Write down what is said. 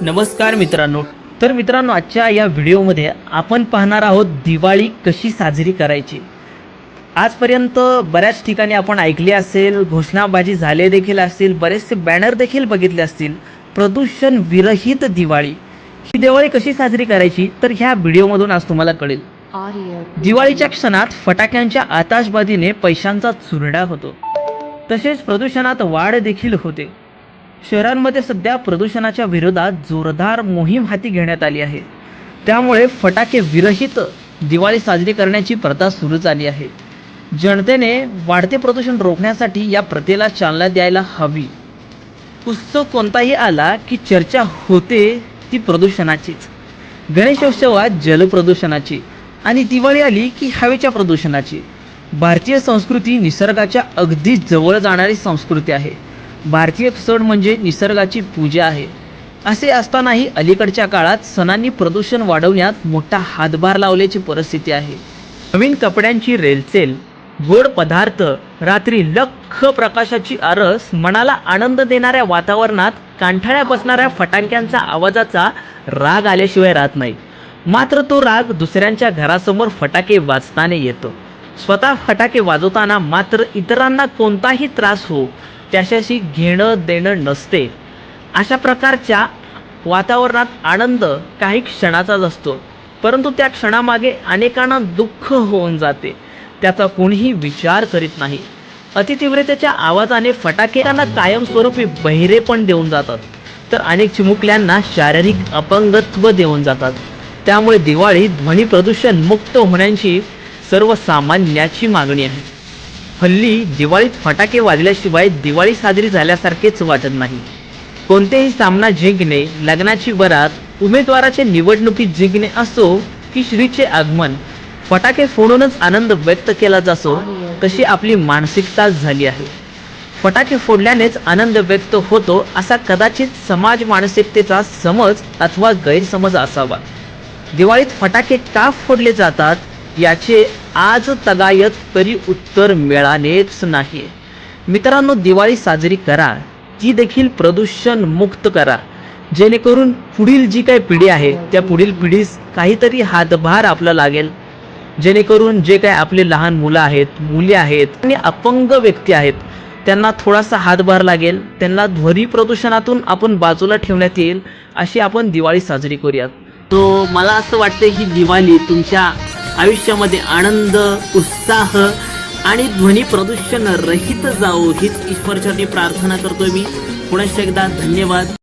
नमस्कार मित्रांनो. तर मित्रांनो आजच्या या व्हिडिओमध्ये आपण पाहणार आहोत दिवाळी कशी साजरी करायची. आजपर्यंत बऱ्याच ठिकाणी आपण ऐकले असेल घोषणाबाजी झाले देखील असतील बरेचसे बॅनर देखील बघितले असतील. प्रदूषण विरहित दिवाळी. ही दिवाळी कशी साजरी करायची तर ह्या व्हिडिओमधून आज तुम्हाला कळेल. दिवाळीच्या क्षणात फटाक्यांच्या आताशबाजीने पैशांचा चुरडा होतो. तसेच प्रदूषणात वाढ देखील होते. शहरांमध्ये सध्या प्रदूषणाच्या विरोधात जोरदार मोहीम हाती घेण्यात आली आहे. त्यामुळे फटाके विरहित दिवाळी साजरी करण्याची प्रथा सुरू झाली आहे. जनतेने वाढते प्रदूषण रोखण्यासाठी या प्रथेला चालना द्यायला हवी. उत्सव कोणताही आला की चर्चा होते ती प्रदूषणाचीच. गणेशोत्सवात जलप्रदूषणाची आणि दिवाळी आली की हवेच्या प्रदूषणाची. भारतीय संस्कृती निसर्गाच्या अगदी जवळ जाणारी संस्कृती आहे. भारतीय सण म्हणजे निसर्गाची पूजा आहे. असे असतानाही अलीकडच्या काळात सणांनी प्रदूषण वाढवण्यात मोठा हातभार लावल्याची परिस्थिती आहे. नवीन कपड्यांची रेलचेल गोड पदार्थ रात्री लख प्रकाशाची आरस मनाला आनंद देणाऱ्या वातावरणात कांठाळ्या बसणाऱ्या फटाक्यांचा आवाजाचा राग आल्याशिवाय राहत नाही. मात्र तो राग दुसऱ्यांच्या घरासमोर फटाके वाजताना येतो. स्वतः फटाके वाजवताना मात्र इतरांना कोणताही त्रास हो त्याच्याशी घेणं देणं नसते. अशा प्रकारच्या वातावरणात आनंद काही क्षणाचाच असतो. परंतु त्या क्षणामागे अनेकांना दुःख होऊन जाते. त्याचा कोणीही विचार करीत नाही. अतितीव्रतेच्या आवाजाने फटाके त्यांना कायमस्वरूपी बहिरे पण देऊन जातात. तर अनेक चिमुकल्यांना शारीरिक अपंगत्व देऊन जातात. त्यामुळे दिवाळी ध्वनी प्रदूषण मुक्त होण्याची सर्वसामान्याची मागणी आहे. हल्ली दिवाळीत फटाके वाजल्याशिवाय दिवाळी साजरी झाल्यासारखेच वाटत नाही. कोणतेही सामना जिंकणे लग्नाची बरात उमेदवाराचे निवडणुकीत जिंकणे असो की श्रीचे आगमन फटाके फोडूनच आनंद व्यक्त केला जातो तशी आपली मानसिकता झाली आहे. फटाके फोडल्यानेच आनंद व्यक्त होतो असा कदाचित समाज मानसिकतेचा समज अथवा गैरसमज असावा. दिवाळीत फटाके का फोडले जातात याचे आज तगायत तरी उत्तर मिळालेच नाही. मित्रांनो दिवाळी साजरी करा. ती देखील प्रदूषण मुक्त करा. जेणेकरून पुढील जी काही पिढी आहे त्या पुढील पिढीस काहीतरी हातभार आपला लागेल. जेणेकरून जे काय आपले लहान मुलं आहेत मुली आहेत आणि अपंग व्यक्ती आहेत त्यांना थोडासा हातभार लागेल. त्यांना ध्वनी प्रदूषणातून आपण बाजूला ठेवण्यात येईल अशी आपण दिवाळी साजरी करूयात. तो मला असं वाटतं ही दिवाळी तुमच्या आयुष्यामध्ये आनंद उत्साह आणि ध्वनी प्रदूषण रहित जावो हीच ईश्वरचरणी प्रार्थना करतोय मी. पुन्हा एकदा धन्यवाद.